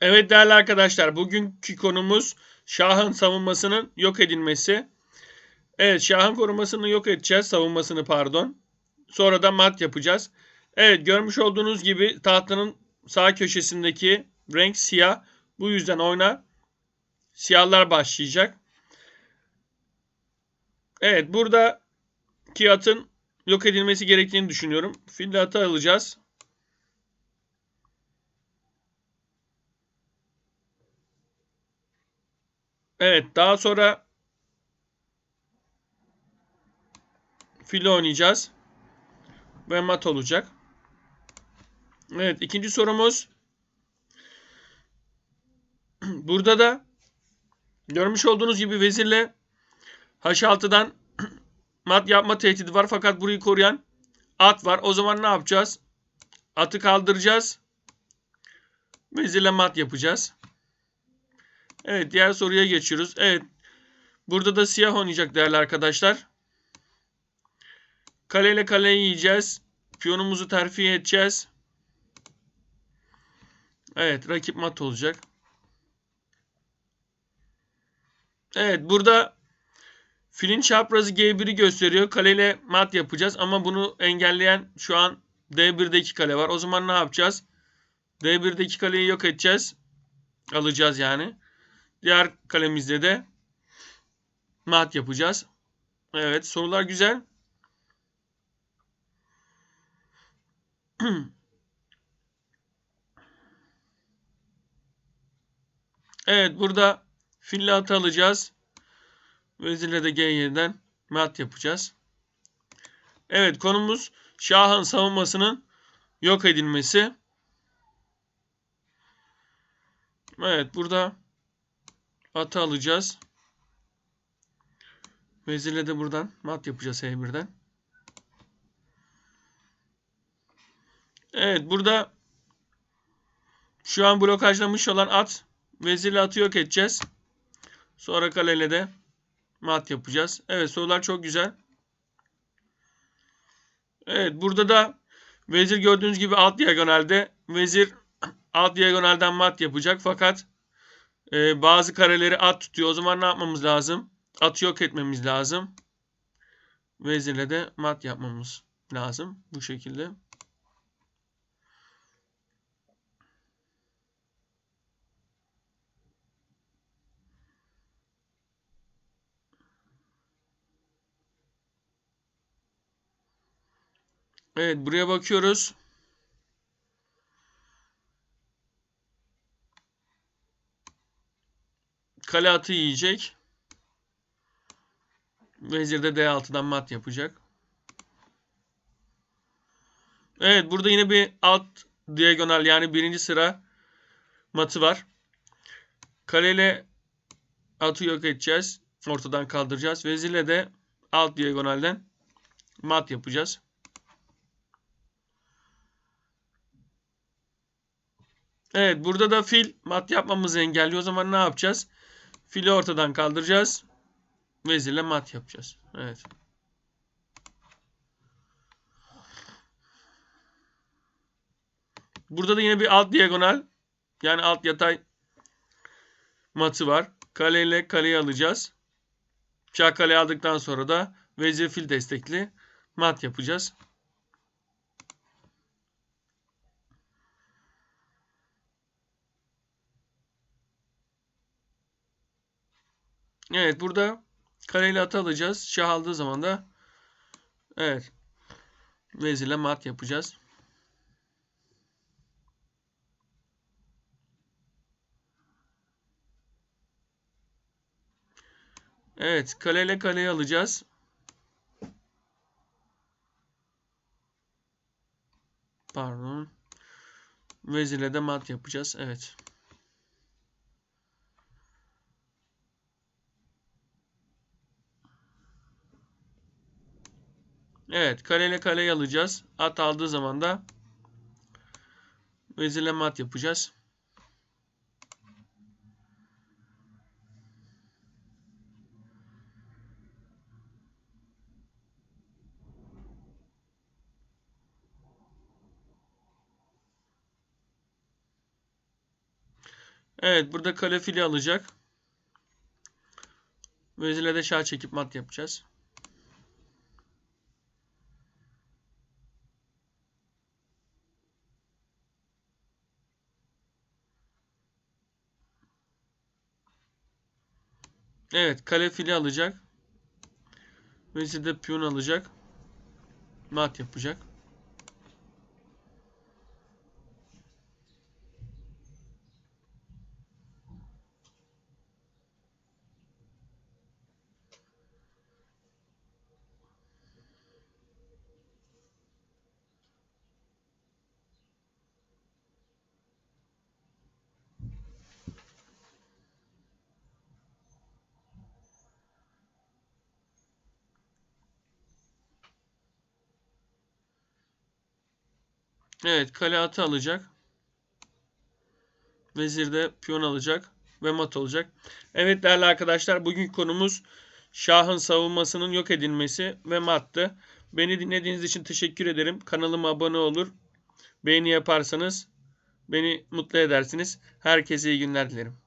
Evet değerli arkadaşlar bugünkü konumuz Şah'ın savunmasının yok edilmesi. Evet Şah'ın korumasını yok edeceğiz. Savunmasını pardon. Sonra da mat yapacağız. Evet görmüş olduğunuz gibi tahtanın sağ köşesindeki renk siyah. Bu yüzden oyna siyahlar başlayacak. Evet burada ki atın yok edilmesi gerektiğini düşünüyorum. Fil atı alacağız. Evet daha sonra fil oynayacağız. Ve mat olacak. Evet ikinci sorumuz. Burada da görmüş olduğunuz gibi vezirle H6'dan mat yapma tehdidi var. Fakat burayı koruyan at var. O zaman ne yapacağız? Atı kaldıracağız. Vezirle mat yapacağız. Evet diğer soruya geçiyoruz. Evet. Burada da siyah oynayacak değerli arkadaşlar. Kale ile kaleyi yiyeceğiz. Piyonumuzu terfi edeceğiz. Evet rakip mat olacak. Evet burada filin çaprazı G1'i gösteriyor. Kaleyle mat yapacağız ama bunu engelleyen şu an D1'deki kale var. O zaman ne yapacağız? D1'deki kaleyi yok edeceğiz. Alacağız yani. Diğer kalemizde de mat yapacağız. Evet sorular güzel. evet burada fille atı alacağız. Vezirle de G7'den mat yapacağız. Evet konumuz Şah'ın savunmasının yok edilmesi. Evet burada atı alacağız. Vezirle de buradan mat yapacağız E1'den. Evet burada şu an blokajlamış olan at vezirle atı yok edeceğiz. Sonra kaleyle de mat yapacağız. Evet sorular çok güzel. Evet burada da vezir gördüğünüz gibi alt diagonalde vezir alt diagonalden mat yapacak. Fakat e, bazı kareleri at tutuyor. O zaman ne yapmamız lazım? Atı yok etmemiz lazım. Vezirle de mat yapmamız lazım. Bu şekilde. Evet buraya bakıyoruz. Kale atı yiyecek. Vezir de D6'dan mat yapacak. Evet burada yine bir alt diagonal yani birinci sıra matı var. Kaleyle atı yok edeceğiz. Ortadan kaldıracağız. Vezirle de alt diagonalden mat yapacağız. Evet burada da fil mat yapmamızı engelliyor. O zaman ne yapacağız? Fili ortadan kaldıracağız. Vezirle mat yapacağız. Evet. Burada da yine bir alt diagonal yani alt yatay matı var. Kale ile kaleyi alacağız. Şah kaleyi aldıktan sonra da vezir fil destekli mat yapacağız. Evet burada kareyle atı alacağız. Şah aldığı zaman da evet vezirle mat yapacağız. Evet kaleyle kaleyi alacağız. Pardon. Vezirle de mat yapacağız. Evet. Evet kaleyle kaleyi alacağız. At aldığı zaman da vezirle mat yapacağız. Evet burada kale fili alacak. Vezirle de şah çekip mat yapacağız. Evet kale fili alacak. Vezir de piyon alacak. Mat yapacak. Evet kale atı alacak. Vezir de piyon alacak ve mat olacak. Evet değerli arkadaşlar bugün konumuz Şah'ın savunmasının yok edilmesi ve mattı. Beni dinlediğiniz için teşekkür ederim. Kanalıma abone olur. Beğeni yaparsanız beni mutlu edersiniz. Herkese iyi günler dilerim.